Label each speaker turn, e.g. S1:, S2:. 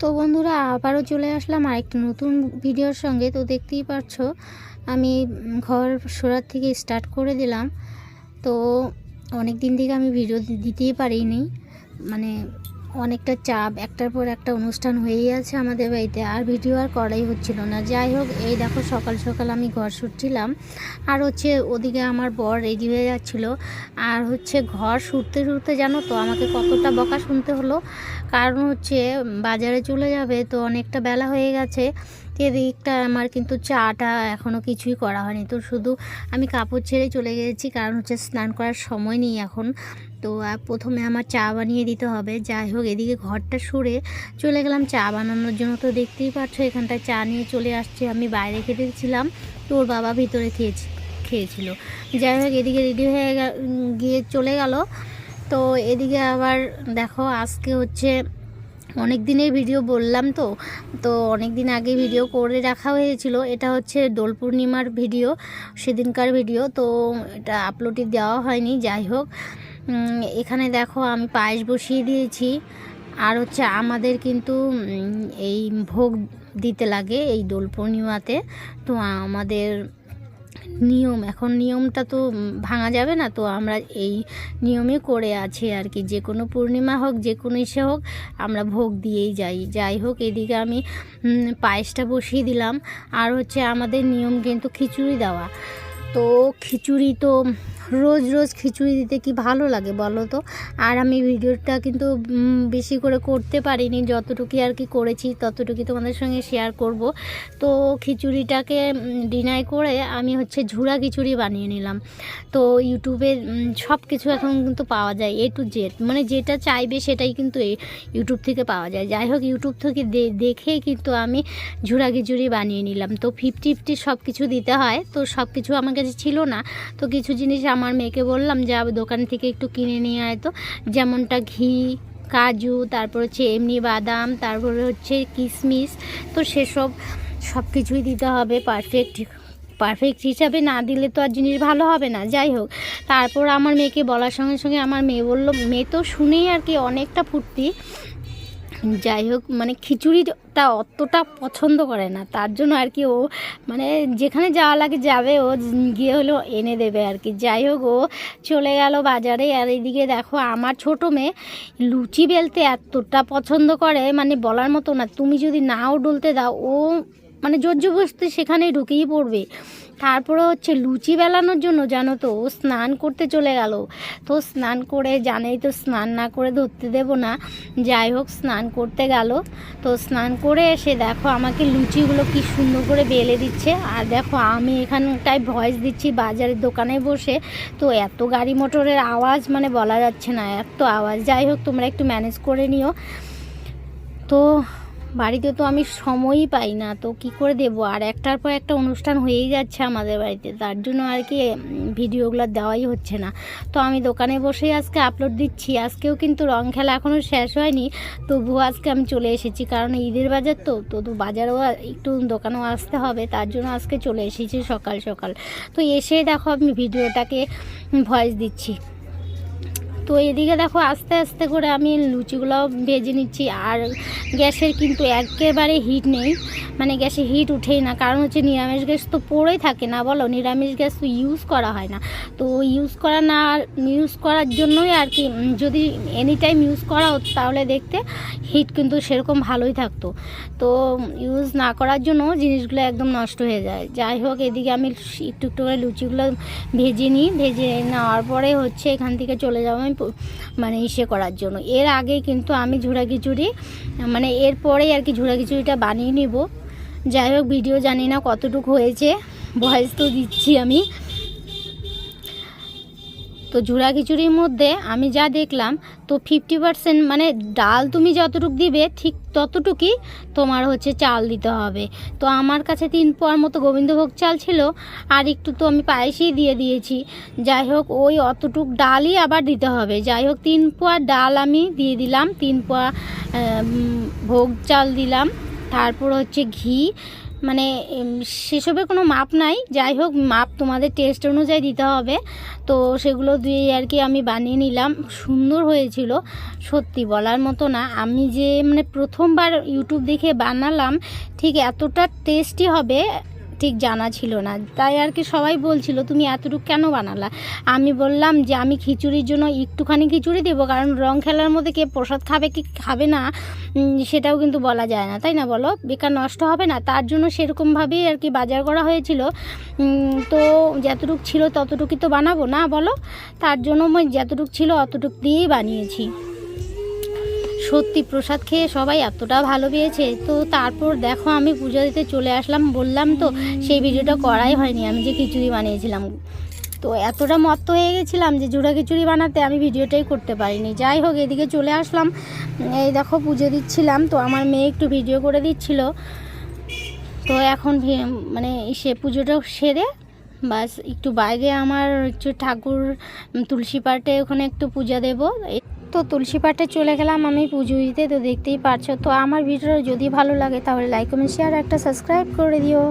S1: তো বন্ধুরা, আবারও চলে আসলাম আরেকটা নতুন ভিডিওর সঙ্গে। তো দেখতেই পাচ্ছ আমি ঘর সরার থেকে স্টার্ট করে দিলাম। তো অনেক দিন থেকে আমি ভিডিও দিতেই পারিনি। মানে অনেকটা চাপ, একটার পর একটা অনুষ্ঠান হয়েই আছে আমাদের বাড়িতে। আর ভিডিও আর করাই হচ্ছিল না। যাই হোক, এই দেখো সকাল সকাল আমি ঘর শুটছিলাম আর হচ্ছে ওদিকে আমার বর রেডি হয়ে যাচ্ছিল। আর হচ্ছে ঘর শুটতে শুটতে জানো তো, আমাকে কতটা বকা শুনতে হলো। কারণ হচ্ছে বাজারে চলে যাবে তো অনেকটা বেলা হয়ে গেছে। এদিকটা আমার কিন্তু চাটা এখনও কিছুই করা হয়নি। তো শুধু আমি কাপড় ছেড়ে চলে গেছি, কারণ হচ্ছে স্নান করার সময় নেই এখন। তো প্রথমে আমার চা বানিয়ে দিতে হবে। যাই হোক, এদিকে ঘরটা সরে চলে গেলাম চা বানানোর জন্য। তো দেখতেই পাচ্ছ, এখানটায় চা নিয়ে চলে আসছে। আমি বাইরে খেতেছিলাম তো ওর বাবা ভিতরে খেয়েছি, খেয়েছিল। যাই হোক, এদিকে রেডি হয়ে গিয়ে চলে গেল। তো এদিকে আবার দেখো, আজকে হচ্ছে অনেক দিনের ভিডিও বললাম তো তো অনেক দিন আগে ভিডিও করে রাখা হয়েছিল। এটা হচ্ছে দোল পূর্ণিমার ভিডিও, সেদিনকার ভিডিও, তো এটা আপলোডে দেওয়া হয়নি, যাই হোক। এখানে দেখো আমি পায়েস বসিয়ে দিয়েছি। আর হচ্ছে আমাদের কিন্তু এই ভোগ দিতে লাগে এই দোল পূর্ণিমাতে। তো আমাদের নিয়ম, এখন নিয়মটা তো ভাঙা যাবে না। তো আমরা এই নিয়মে করে আছি আর কি। যে কোনো পূর্ণিমা হোক, যে কোনো ইসে হোক, আমরা ভোগ দিয়েই যাই। যাই হোক, এদিকে আমি পায়েসটা বসিয়ে দিলাম। আর হচ্ছে আমাদের নিয়ম কিন্তু খিচুড়ি দেওয়া। তো খিচুড়ি তো রোজ রোজ খিচুড়ি দিতে কি ভালো লাগে বলো তো? আর আমি ভিডিওটা কিন্তু বেশি করে করতে পারিনি। যতটুকু আর কি করেছি ততটুকু তোমাদের সঙ্গে শেয়ার করব। তো খিচুড়িটাকে ডিনাই করে আমি হচ্ছে ঝুড়া খিচুড়ি বানিয়ে নিলাম। তো ইউটিউবে সব কিছু এখন কিন্তু পাওয়া যায় এ টু জেড মানে যেটা চাইবে সেটাই কিন্তু ইউটিউব থেকে পাওয়া যায়। যাই হোক, ইউটিউব থেকে দে- দেখেই কিন্তু আমি ঝুড়া খিচুড়ি বানিয়ে নিলাম। তো ফিফটি ফিফটি সব কিছু দিতে হয়। তো সব কিছু আমার কাছে ছিল না। তো কিছু জিনিস আমার মেয়েকে বললাম যে দোকান থেকে একটু কিনে নিয়ে আয় তো। যেমনটা ঘি, কাজু, তারপর হচ্ছে এমনি বাদাম, তারপরে হচ্ছে কিশমিশ তো সেসব সব কিছুই দিতে হবে পারফেক্ট পারফেক্ট হিসাবে না দিলে তো আর জিনিস ভালো হবে না। যাই হোক, তারপর আমার মেয়েকে বলার সঙ্গে সঙ্গে আমার মেয়ে বলল, মেয়ে তো শুনেই আর কি অনেকটা ফুর্তি। যাই হোক মানে খিচুড়িটা অতটা পছন্দ করে না। তার জন্য আর কি ও মানে যেখানে যাওয়া লাগে যাবে, ও গিয়ে হলো এনে দেবে আর কি। যাই হোক, ও চলে গেল বাজারে। আর এইদিকে দেখো, আমার ছোটো মেয়ে লুচি বেলতে এতটা পছন্দ করে মানে বলার মতো না। তুমি যদি নাও ডলতে দাও, ও মানে জোর জবরদস্তি সেখানেই ঢুকেই পড়বে। তারপরে হচ্ছে লুচি বেলানোর জন্য জানো তো, ও স্নান করতে চলে গেল। তো স্নান করে জানেই তো স্নান না করে ধরতে দেবো না। যাই হোক, স্নান করতে গেল। তো স্নান করে এসে দেখো আমাকে লুচিগুলো কি সুন্দর করে বেলে দিচ্ছে। আর দেখো আমি এখানটায় ভয়েস দিচ্ছি বাজারের দোকানে বসে। তো এত গাড়ি মোটরের আওয়াজ মানে বলা যাচ্ছে না, এত আওয়াজ। যাই হোক, তোমরা একটু ম্যানেজ করে নিও। তো বাড়িতে তো আমি সময়ই পাই না, তো কি করে দেব? আর একটার পর একটা অনুষ্ঠান হয়েই যাচ্ছে আমাদের বাড়িতে, তার জন্য আর কি ভিডিওগুলো দেওয়াই হচ্ছে না। তো আমি দোকানে বসেই আজকে আপলোড দিচ্ছি, আজকেও কিন্তু রং খেলা এখনও শেষ হয়নি, তবুও আজকে আমি চলে এসেছি, কারণ ঈদের বাজার তো তো তো বাজারেও একটু দোকানেও আসতে হবে, তার জন্য আজকে চলে এসেছি সকাল সকাল। তো এসে দেখো আমি ভিডিওটাকে ভয়েস দিচ্ছি। তো এদিকে দেখো আস্তে আস্তে করে আমি লুচিগুলো ভেজে নিচ্ছি। আর গ্যাসের কিন্তু একেবারে হিট নেই। মানে গ্যাসে হিট উঠেই না। কারণ হচ্ছে নিরামিষ গ্যাস তো পড়েই থাকে না, বলো? নিরামিষ গ্যাস তো ইউজ করা হয় না। তো ইউজ করা না ইউজ করার জন্যই আর কি যদি এনি টাইম ইউজ করা হতো তাহলে দেখতে হিট কিন্তু সেরকম ভালোই থাকতো। তো ইউজ না করার জন্য জিনিসগুলো একদম নষ্ট হয়ে যায়। যাই হোক, এদিকে আমি একটু একটু করে লুচিগুলো ভেজে নিই। ভেজে নেওয়ার পরে হচ্ছে এখান থেকে চলে যাব আমি মানে ইসে করার জন্য। এর আগে কিন্তু আমি ঝুড়া খিচুড়ি মানে এরপরেই আর কি ঝুড়া খিচুড়িটা বানিয়ে নিব। যাই হোক, ভিডিও জানি না কতটুকু হয়েছে, ভয়েস তো দিচ্ছি আমি। তো ঝুড়া খিচুড়ির মধ্যে আমি যা দেখলাম, তো ফিফটি পার্সেন্ট মানে ডাল তুমি যতটুকু দিবে, ঠিক ততটুকুই তোমার হচ্ছে চাল দিতে হবে। তো আমার কাছে তিন পোয়ার মতো গোবিন্দভোগ চাল ছিল, আর একটু তো আমি পায়েসই দিয়ে দিয়েছি। যাই হোক, ওই অতটুক ডালই আবার দিতে হবে। যাই হোক, তিন পোয়া ডাল আমি দিয়ে দিলাম, তিন পোয়া ভোগ চাল দিলাম। তারপর হচ্ছে ঘি মানে সেসবে কোনো মাপ নাই। যাই হোক, মাপ তোমাদের টেস্ট অনুযায়ী দিতে হবে। তো সেগুলো দিয়ে আর কি আমি বানিয়ে নিলাম। সুন্দর হয়েছিল, সত্যি বলার মতো না। আমি যে মানে প্রথমবার ইউটিউব দেখে বানালাম, ঠিক এতটা টেস্টি হবে। ঠিক জানা ছিল না। তাই আর কি সবাই বলছিল, তুমি এতটুকু কেন বানালা? আমি বললাম যে, আমি খিচুড়ির জন্য একটুখানি খিচুড়ি দেবো, কারণ রং খেলার মধ্যে কে প্রসাদ খাবে কি খাবে না সেটাও কিন্তু বলা যায় না। তাই না বলো? বেকার নষ্ট হবে না? তার জন্য সেরকমভাবেই আর কি বাজার করা হয়েছিল। তো যতটুকু ছিল ততটুকুই তো বানাবো, না বলো? তার জন্য আমি যতটুকু ছিল অতটুকু দিয়েই বানিয়েছি। সত্যি প্রসাদ খেয়ে সবাই এতটা ভালো পেয়েছে তো তারপর দেখো আমি পূজা দিতে চলে আসলাম, বললাম তো সেই ভিডিওটা করাই হয়নি, আমি যে খিচুড়ি বানিয়েছিলাম। তো এতটা মত্ত হয়ে গেছিলাম যে জোড়া খিচুড়ি বানাতে আমি ভিডিওটাই করতে পারিনি। যাই হোক, এদিকে চলে আসলাম। এই দেখো পুজো দিচ্ছিলাম, তো আমার মেয়ে একটু ভিডিও করে দিচ্ছিল। তো এখন মানে সে পুজোটা সেরে বাস একটু বাইরে আমার একটু ঠাকুর তুলসী পাটে ওখানে একটু পূজা দেবো। তো তুলসী পাটে চলে গেলাম আমি পুজো দিতে, তো দেখতেই পারছ। তো আমার ভিডিওটা যদি ভালো লাগে তাহলে লাইক কমেন্ট শেয়ার একটা সাবস্ক্রাইব করে দিও।